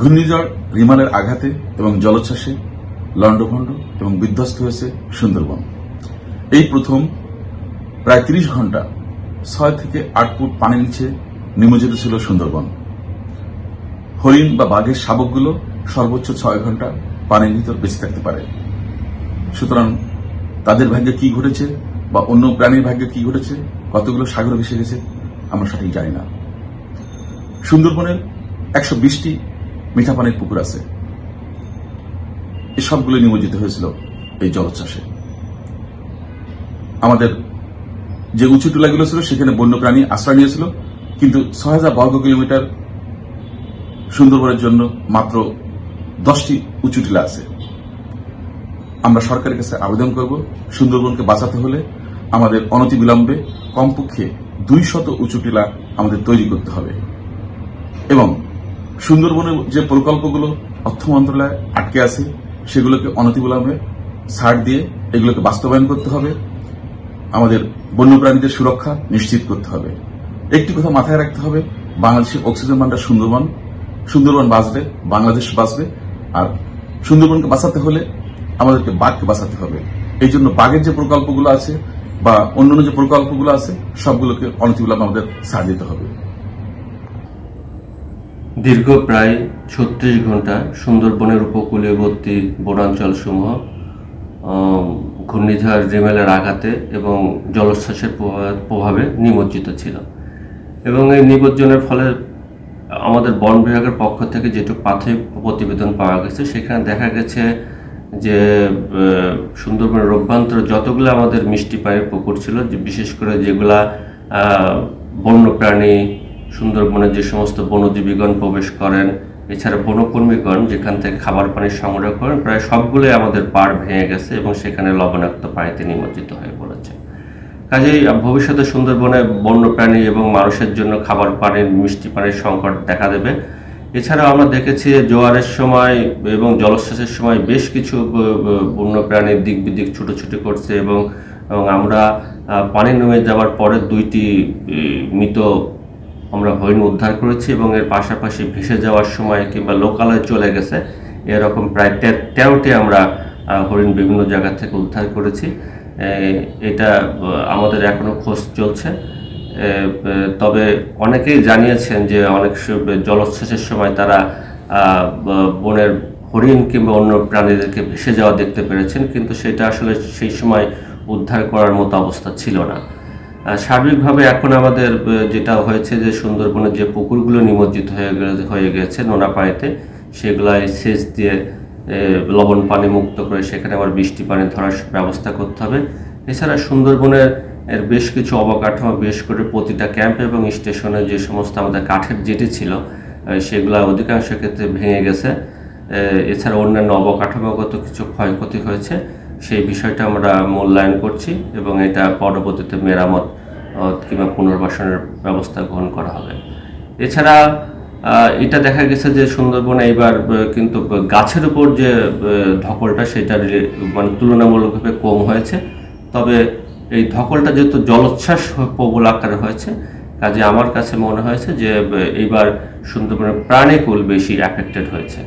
ঘূর্ণিঝড় রিমালের আঘাতে এবং জলোচ্ছ্বাসে লন্ডভন্ড এবং বিধ্বস্ত হয়েছে সুন্দরবন। এই প্রথম প্রায় তিরিশ ঘণ্টা ছয় থেকে আট ফুট পানির নিচে নিমজ্জিত ছিল সুন্দরবন। হরিণ বা বাঘের শাবকগুলো সর্বোচ্চ ছয় ঘণ্টা পানির ভিতর বেঁচে থাকতে পারে। সুতরাং তাদের ভাগ্যে কি ঘটেছে বা অন্য প্রাণীর ভাগ্যে কি ঘটেছে, কতগুলো সাগরে ভেসে গেছে, আমরা সঠিক জানি না। সুন্দরবনের একশো বিশটি মিঠা পানির পুকুর আছে। সবগুলো নিমজ্জিত হয়েছিল এই জলোচ্ছ্বাসে আমাদের যে উঁচু টিলাগুলো ছিল, সেখানে বন্যপ্রাণী আশ্রয় নিয়েছিল, কিন্তু ছয় হাজার বর্গ কিলোমিটার সুন্দরবনের জন্য মাত্র দশটি উঁচু টিলা আছে। আমরা সরকারের কাছে আবেদন করব, সুন্দরবনকে বাঁচাতে হলে আমাদের অনতিবিলম্বে কমপক্ষে দুই শত উঁচু টিলা আমাদের তৈরি করতে হবে। এবং সুন্দরবনের যে প্রকল্পগুলো অর্থ মন্ত্রণালয়ে আটকে আছে, সেগুলোকে অনতিবিলম্বে ছাড় দিয়ে এগুলোকে বাস্তবায়ন করতে হবে। আমাদের বন্যপ্রাণীদের সুরক্ষা নিশ্চিত করতে হবে। একটি কথা মাথায় রাখতে হবে বাংলাদেশের অক্সিজেন ভান্ডার সুন্দরবন সুন্দরবন বাঁচবে, বাংলাদেশ বাঁচবে, আর সুন্দরবনকে বাঁচাতে হলে আমাদেরকে বাঘকে বাঁচাতে হবে। এই জন্য বাঘের যে প্রকল্পগুলো আছে বা অন্যান্য যে প্রকল্পগুলো আছে, সবগুলোকে অনতিবিলম্বে আমাদের ছাড় দিতে হবে। দীর্ঘ প্রায় ছত্রিশ ঘণ্টা সুন্দরবনের উপকূলীয়বর্তী বনাঞ্চল সমূহ ঘূর্ণিঝড় রিমেলের আঘাতে এবং জলোচ্ছ্বাসের প্রভাব- নিমজ্জিত ছিল। এবং এই নিমজ্জনের ফলে আমাদের বন বিভাগের পক্ষ থেকে যেটুকু প্রাথমিক প্রতিবেদন পাওয়া গেছে, সেখানে দেখা গেছে যে সুন্দরবনের অভ্যন্তরে যতগুলো আমাদের মিষ্টি পানির পুকুর ছিল বিশেষ করে যেগুলা বন্যপ্রাণী সুন্দরবনে যে সমস্ত বনজীবীগণ প্রবেশ করেন, এছাড়া বনকর্মীগণ যেখান থেকে খাবার পানি সংগ্রহ করেন, প্রায় সবগুলোই আমাদের পাড় ভেঙে গেছে এবং সেখানে লবণাক্ত পানিতে নিমজ্জিত হয়ে পড়েছে কাজেই ভবিষ্যতে সুন্দরবনে বন্যপ্রাণী এবং মানুষের জন্য খাবার পানির, মিষ্টি পানির সংকট দেখা দেবে। এছাড়াও আমরা দেখেছি জোয়ারের সময় এবং জলোচ্ছ্বাসের সময় বেশ কিছু ব- ব- বন্যপ্রাণীর দিক বিদিক ছুটোছুটি করছে এবং আমরা পানি নেমে যাওয়ার পরে দুইটি মৃত আমরা হরিণ উদ্ধার করেছি এবং এর পাশাপাশি ভেসে যাওয়ার সময় কিংবা লোকালয়ে চলে গেছে। এরকম প্রায় তেরোটি আমরা হরিণ বিভিন্ন জায়গা থেকে উদ্ধার করেছি। এটা আমাদের এখনও খোঁজ চলছে। তবে অনেকেই জানিয়েছেন যে অনেক জলোচ্ছ্বাসের সময় তারা বনের হরিণ কিংবা অন্য প্রাণীদেরকে ভেসে যাওয়া দেখতে পেরেছেন, কিন্তু সেটা আসলে সেই সময় উদ্ধার করার মতো অবস্থা ছিল না। সার্বিকভাবে এখন আমাদের যেটা হয়েছে যে সুন্দরবনের যে পুকুরগুলো নিমজ্জিত হয়ে হয়ে গেছে নোনা পানিতে সেগুলাই সেচ দিয়ে লবণ পানি মুক্ত করে সেখানে আবার বৃষ্টি পানি ধরার ব্যবস্থা করতে হবে। এছাড়া সুন্দরবনের এর বেশ কিছু অবকাঠামো, বেশ করে প্রতিটা ক্যাম্প এবং স্টেশনে যে সমস্ত আমাদের কাঠের জেটি ছিল সেগুলো অধিকাংশ ক্ষেত্রে ভেঙে গেছে। এছাড়া অন্যান্য অবকাঠামোগত কিছু ক্ষয়ক্ষতি হয়েছে। সেই বিষয়টা আমরা মূল্যায়ন করছি এবং এটা পরবর্তীতে মেরামত কিংবা পুনর্বাসনের ব্যবস্থা গ্রহণ করা হবে। এছাড়া এটা দেখা গেছে যে সুন্দরবনে এইবার কিন্তু গাছের উপর যে ধকলটা সেটা মানে তুলনামূলকভাবে কম হয়েছে। তবে এই ধকলটা যেহেতু জলোচ্ছ্বাস প্রবল আকারে হয়েছে, কাজে আমার কাছে মনে হয়েছে যে এইবার সুন্দরবনের প্রাণীকুল বেশি অ্যাফেক্টেড হয়েছে।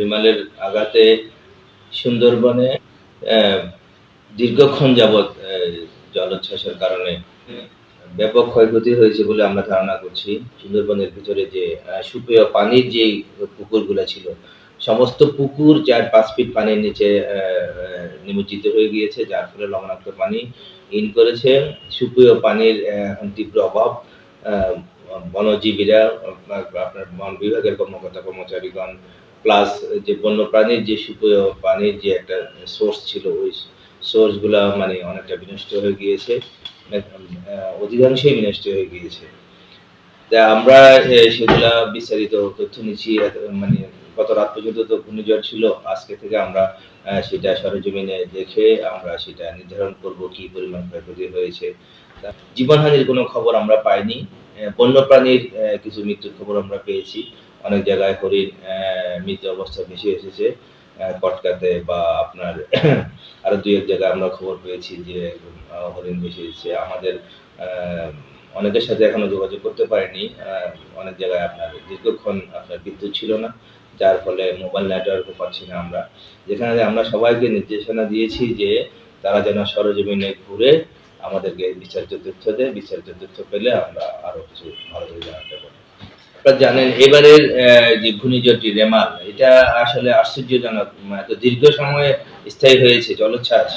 বিমালের আঘাতে সুন্দরবনে দীর্ঘক্ষণ যাবৎ জলোচ্ছ্বাসের কারণে ব্যাপক ক্ষয়ক্ষতি হয়েছে বলে আমরা ধারণা করছি। সুন্দরবনের ভিতরে যে সুপেয় পানির যে পুকুরগুলো ছিল, সমস্ত পুকুর চার পাঁচ ফিট পানির নিচে নিমজ্জিত হয়ে গিয়েছে, যার ফলে লবণাক্ত পানি ইন করেছে। সুপেয় পানির এখন তীব্র অভাব। বনজীবীরা, আপনার বন বিভাগের কর্মকর্তা কর্মচারীগণ প্লাস যে বন্যপ্রাণীর যে পানির যে একটা সোর্স ছিল, ওই সোর্সগুলা মানে অনেকটা বিনষ্ট হয়ে গিয়েছে অধিকাংশই বিনষ্ট হয়ে গিয়েছে। তা আমরা সেগুলা বিস্তারিত তথ্য নিচ্ছি মানে গত রাত পর্যন্ত তো ঘূর্ণিঝড় ছিল, আজকে থেকে আমরা সেটা সরজমিনে দেখে আমরা সেটা নির্ধারণ করব, কি পরিমাণ ক্ষয়ক্ষতি হয়েছে। জীবনহানির কোনো খবর আমরা পাইনি বন্যপ্রাণীর কিছু মৃত্যুর খবর আমরা পেয়েছি। অনেক জায়গায় হরিণ মৃত অবস্থায় ভেসে এসেছে কটকাতে বা আপনার আরও দুই এক জায়গায় আমরা খবর পেয়েছি যে হরিণ ভেসে এসেছে। আমাদের অনেকের সাথে এখনও যোগাযোগ করতে পারিনি অনেক জায়গায় আপনার দীর্ঘক্ষণ আপনার বিদ্যুৎ ছিল না, যার ফলে মোবাইল নেটওয়ার্কও পাচ্ছি না আমরা। যেখানে আমরা সবাইকে নির্দেশনা দিয়েছি যে, তারা যেন সরজমিনে ঘুরে আমাদেরকে বিস্তারিত তথ্য দেয় বিস্তারিত তথ্য পেলে আমরা আরও কিছু ভালো করে জানাতে পারি আপনারা জানেন, এবারের যে ঘূর্ণিঝড়টি রেমাল, এটা আসলে আশ্চর্যজনক এত দীর্ঘ সময়ে স্থায়ী হয়েছে, জলোচ্ছ্বাস।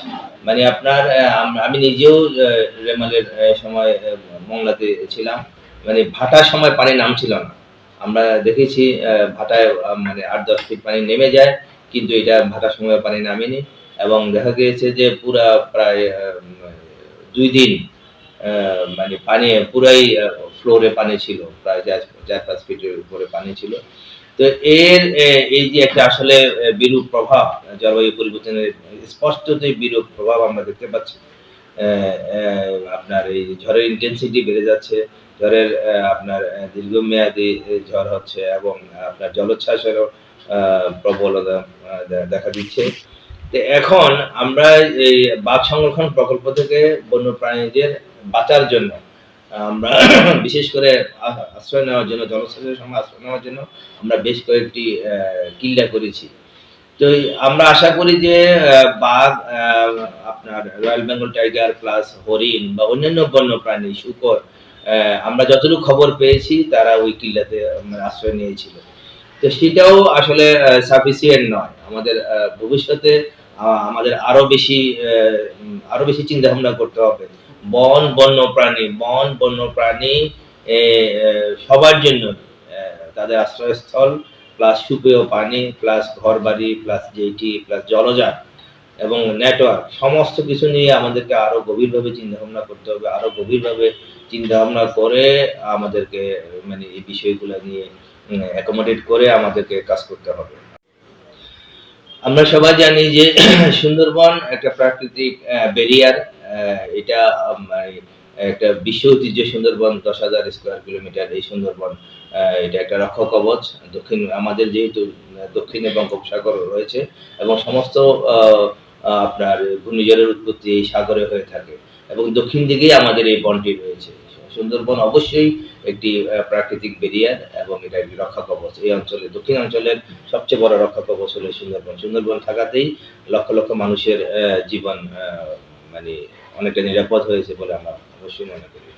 মানে আপনার আমি নিজেও রেমালের সময় মংলাতে ছিলাম। মানে ভাটার সময় পানি নামছিল না। আমরা দেখেছি ভাটায় মানে আট, দশ ফিট পানি নেমে যায়, কিন্তু এটা ভাটার সময় পানি নামেনি। এবং দেখা গিয়েছে যে পুরা প্রায় দুই দিন মানে পানি পুরাই ফ্লোরে পানি ছিল, প্রায় চার পাঁচ ফিটের উপরে পানি ছিল। তো এর এই যে একটা আসলে বিরূপ প্রভাব, জলবায়ু পরিবর্তনের স্পষ্টতই বিরূপ প্রভাব আমরা দেখতে পাচ্ছি। আপনার এই ঝড়ের ইন্টেন্সিটি বেড়ে যাচ্ছে, ঝড়ের আপনার দীর্ঘমেয়াদী ঝড় হচ্ছে এবং আপনার জলোচ্ছ্বাসেরও প্রবলতা দেখা দিচ্ছে। তো এখন আমরা এই বাঘ সংরক্ষণ প্রকল্প থেকে বন্যপ্রাণীদের বাঁচার জন্য, আমরা বিশেষ করে আশ্রয় নেওয়ার জন্য জনস্বাস্থ্যের সময় আশ্রয় নেওয়ার জন্য আমরা বেশ কয়েকটি কিল্লা করেছি। তো আমরা আশা করি যে বাঘ আপনার রয়্যাল বেঙ্গল টাইগার প্লাস হরিণ বা অন্যান্য বন্য প্রাণী, শুকর আমরা যতটুকু খবর পেয়েছি, তারা ওই কিল্লাতে আশ্রয় নিয়েছিল। তো সেটাও আসলে সাফিসিয়েন্ট নয়। আমাদের ভবিষ্যতে আমাদের আরও বেশি আরও বেশি চিন্তা ভাবনা করতে হবে। বন বন্য, প্রাণী বন বন্য, প্রাণী সবার জন্য তাদের আশ্রয়স্থল প্লাস সুপেয় পানি প্লাস ঘর বাড়ি প্লাস জেটি প্লাস জলযান এবং নেটওয়ার্ক সমস্ত কিছু নিয়ে আমাদেরকে আরও গভীরভাবে চিন্তা ভাবনা করতে হবে, আরও গভীরভাবে চিন্তা ভাবনা করে আমাদেরকে মানে এই বিষয়গুলো নিয়ে অ্যাকোমোডেট করে আমাদেরকে কাজ করতে হবে। আমরা সবাই জানি যে সুন্দরবন একটা প্রাকৃতিক ব্যারিয়ার এটা মানে একটা বিশ্ব ঐতিহ্য সুন্দরবন, দশ হাজার স্কোয়ার কিলোমিটার এই সুন্দরবন এটা একটা রক্ষা কবচ। দক্ষিণ, আমাদের যেহেতু দক্ষিণে বঙ্গোপসাগর রয়েছে এবং সমস্ত আপনার ঘূর্ণিঝড়ের উৎপত্তি এই সাগরে হয়ে থাকে এবং দক্ষিণ দিকেই আমাদের এই বনটি রয়েছে। সুন্দরবন অবশ্যই একটি প্রাকৃতিক বেরিয়ার এবং এটা একটি রক্ষা কবচ। এই অঞ্চলে, দক্ষিণ অঞ্চলের সবচেয়ে বড় রক্ষা কবচ হলো সুন্দরবন। সুন্দরবন থাকাতেই লক্ষ লক্ষ মানুষের জীবন মানে অনেকটা নিরাপদ হয়েছে বলে আমরা অবশ্যই মনে করি